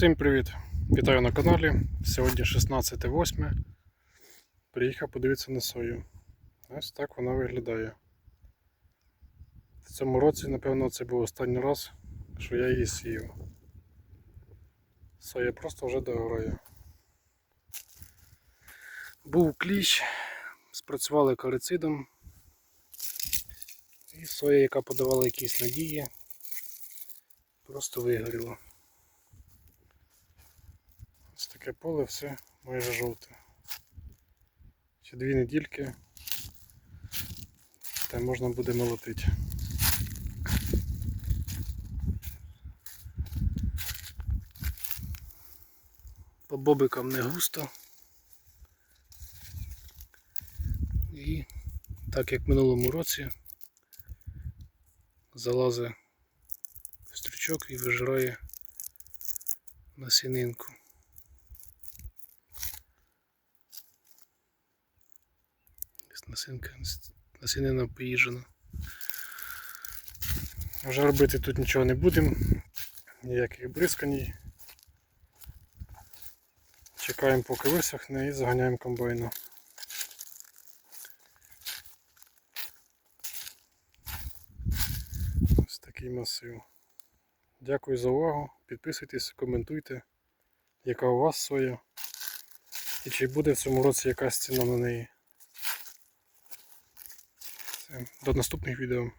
Всім привіт! Вітаю на каналі. Сьогодні 16.08. Приїхав подивитися на сою. Ось так вона виглядає. В цьому році, напевно, це був останній раз, що я її сіяв. Соя просто вже догорає. Був кліщ, спрацювали карицидом. І соя, яка подавала якісь надії, просто вигоріла. Таке поле все майже жовте. Ще дві недільки та можна буде молотити. По бобикам не густо. І так як в минулому році залазить в стрючок і вижирає насінинку. Насинка, насінина поїжджена. Вже робити тут нічого не будемо, ніяких бризканій. Чекаємо поки висохне і заганяємо комбайна. Ось такий масив. Дякую за увагу. Підписуйтесь, коментуйте, яка у вас соя. І чи буде в цьому році якась ціна на неї. До наступних відео.